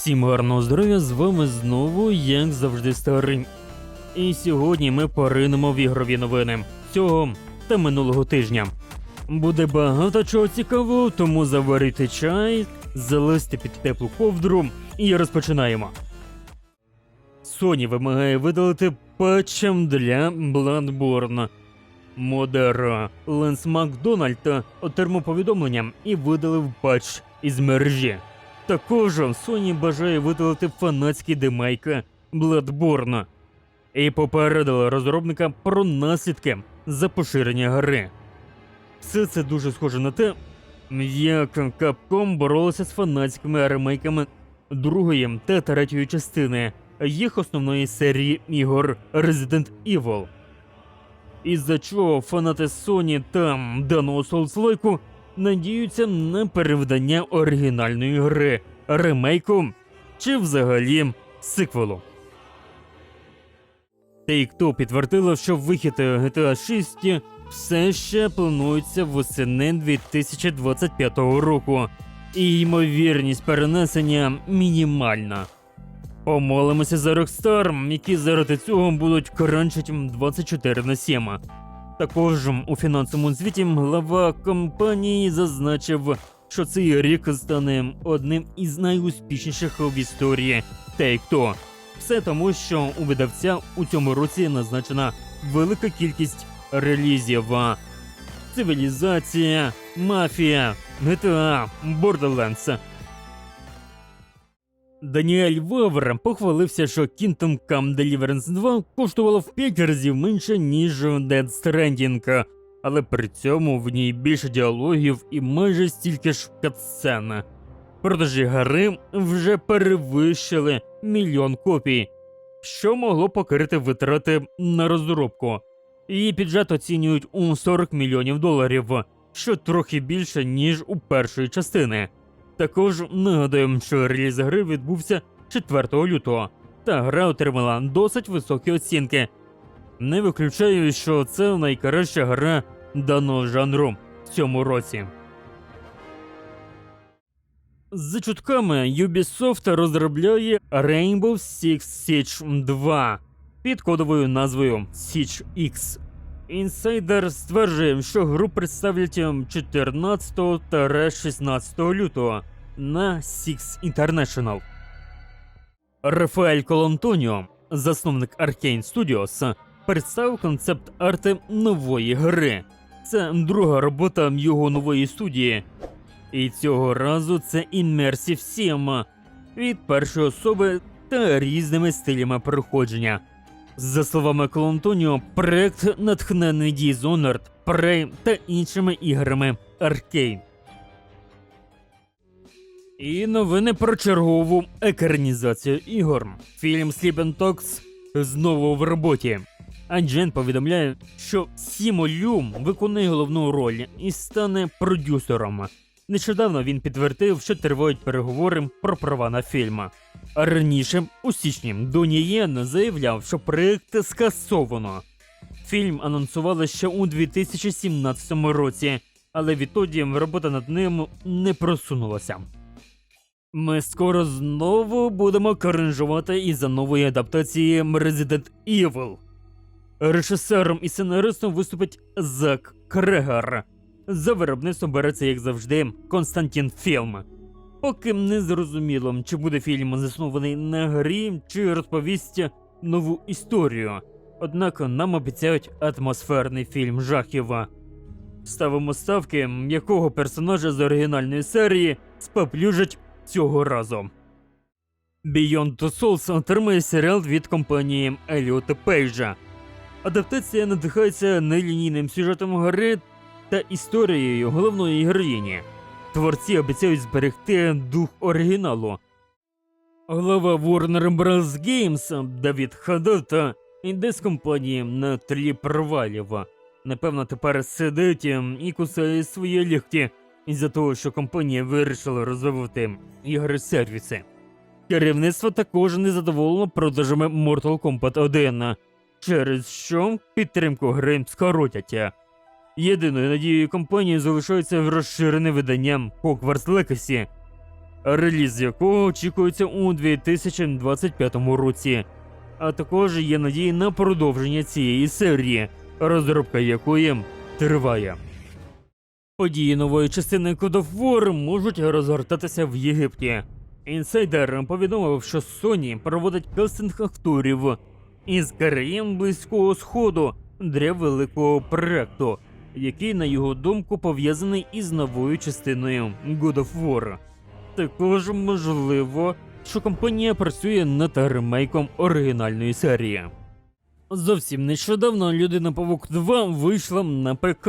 Всім гарного здоров'я, з вами знову, як завжди, старий. І сьогодні ми поринемо в ігрові новини цього та минулого тижня. Буде багато чого цікавого, тому заварити чай, залезьте під теплу ковдру і розпочинаємо. Sony вимагає видалити патчем для Bloodborne. Модера Ленс Макдональд отримав повідомлення і видалив патч із мережі. Також Sony бажає видалити фанатські демайка Bloodborne і попередила розробника про наслідки за поширення гри. Все це дуже схоже на те, як Capcom боролася з фанатськими ремейками другої та третьої частини їх основної серії ігор Resident Evil. Із-за чого фанати Sony та даного соуслайку надіються на перевдання оригінальної гри, ремейку чи взагалі сиквелу. Take-Two підтвердило, що вихід GTA 6 все ще планується восени 2025 року, і ймовірність перенесення мінімальна. Помолимося за Rockstar, які заради цього будуть кранчити 24 на 7. Також у фінансовому звіті глава компанії зазначив, що цей рік стане одним із найуспішніших в історії Take-Two. Все тому, що у видавця у цьому році назначена велика кількість релізів. Цивілізація, мафія, GTA, Borderlands. Даніель Вавр похвалився, що Kingdom Come Deliverance 2 коштувало в 5 разів менше, ніж Dead Stranding, але при цьому в ній більше діалогів і майже стільки ж катсцен. Продажі гри вже перевищили мільйон копій, що могло покрити витрати на розробку. Її бюджет оцінюють у 40 мільйонів доларів, що трохи більше, ніж у першої частини. Також нагадаємо, що реліз гри відбувся 4 лютого, та гра отримала досить високі оцінки. Не виключаю, що це найкраща гра даного жанру в цьому році. За чутками Ubisoft розробляє Rainbow Six Siege 2 під кодовою назвою Siege X. Інсайдер стверджує, що гру представлять 14 та 16 лютого на Six International. Рафаель Колонтоніо, засновник Arkane Studios, представив концепт арти нової гри. Це друга робота його нової студії. І цього разу це Immersive Sim від першої особи та різними стилями проходження. За словами Колонтоніо, проект натхнений Dishonored, Prey та іншими іграми Arkane. І новини про чергову екранізацію ігор. Фільм Sleep Talks знову в роботі. Анджен повідомляє, що Сімо Люм виконує головну роль і стане продюсером. Нещодавно він підтвердив, що тривають переговори про права на фільм. А раніше, у січні, Доні Єн заявляв, що проєкт скасовано. Фільм анонсували ще у 2017 році, але відтоді робота над ним не просунулася. Ми скоро знову будемо кринжувати із-за нової адаптації Resident Evil. Режисером і сценаристом виступить Зак Крегер. За виробництвом береться, як завжди, Константін Філм. Поки не зрозуміло, чи буде фільм заснований на грі, чи розповість нову історію. Однак нам обіцяють атмосферний фільм жахів. Ставимо ставки, якого персонажа з оригінальної серії споплюжать цього разу. Beyond Two Souls отримує серіал від компанії Еліота Пейджа. Адаптація надихається нелінійним сюжетом гри та історією головної героїні. Творці обіцяють зберегти дух оригіналу. Глава Warner Bros. Games Давід Хадота йде з компанії на тлі провалів. Напевно, тепер сидить і кусає свої лікті із-за того, що компанія вирішила розвивати ігри сервіси. Керівництво також не задоволено продажами Mortal Kombat 1, через що підтримку гри скоротять. Єдиною надією компанії залишається розширене видання Hogwarts Legacy. реліз якого очікується у 2025 році. А також є надії на продовження цієї серії, розробка якої триває. Події нової частини War можуть розгортатися в Єгипті. Інсайдер повідомив, що Sony проводить кастинг акторів із країн Близького Сходу для великого проекту, який, на його думку, пов'язаний із новою частиною God of War. Також можливо, що компанія працює над ремейком оригінальної серії. Зовсім нещодавно Людина Павук 2 вийшла на ПК,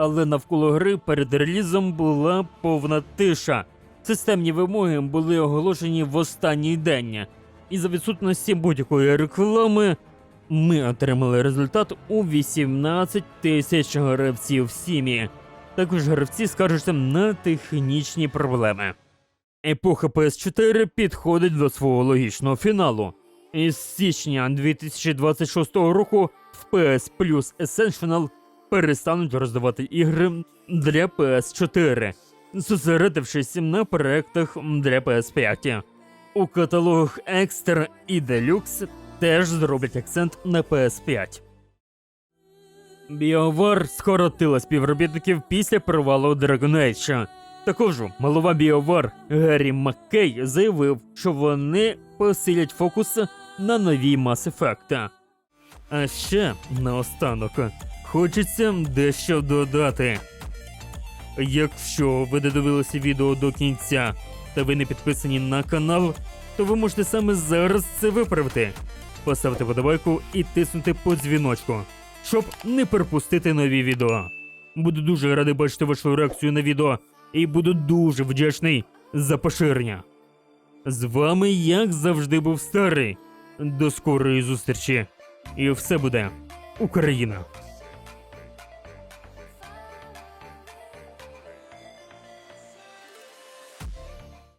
але навколо гри перед релізом була повна тиша. Системні вимоги були оголошені в останній день, і за відсутності будь-якої реклами ми отримали результат у 18 тисяч гравців в сім'ї. Також гравці скаржаться на технічні проблеми. Епоха PS4 підходить до свого логічного фіналу. Із січня 2026 року в PS Plus Essential перестануть роздавати ігри для PS4, зосередившись на проектах для PS5. У каталогах Extra і Deluxe теж зроблять акцент на PS5. BioWare скоротила співробітників після провалу Dragon Age. Також голова BioWare Гаррі Маккей заявив, що вони посилять фокус на новій Mass Effect. А ще наостанок хочеться дещо додати. Якщо ви додивилися відео до кінця та ви не підписані на канал, то ви можете саме зараз це виправити. Поставити подобайку і тиснути по дзвіночку, щоб не пропустити нові відео. Буду дуже радий бачити вашу реакцію на відео і буду дуже вдячний за поширення. З вами, як завжди, був старий. До скорої зустрічі. І все буде Україна!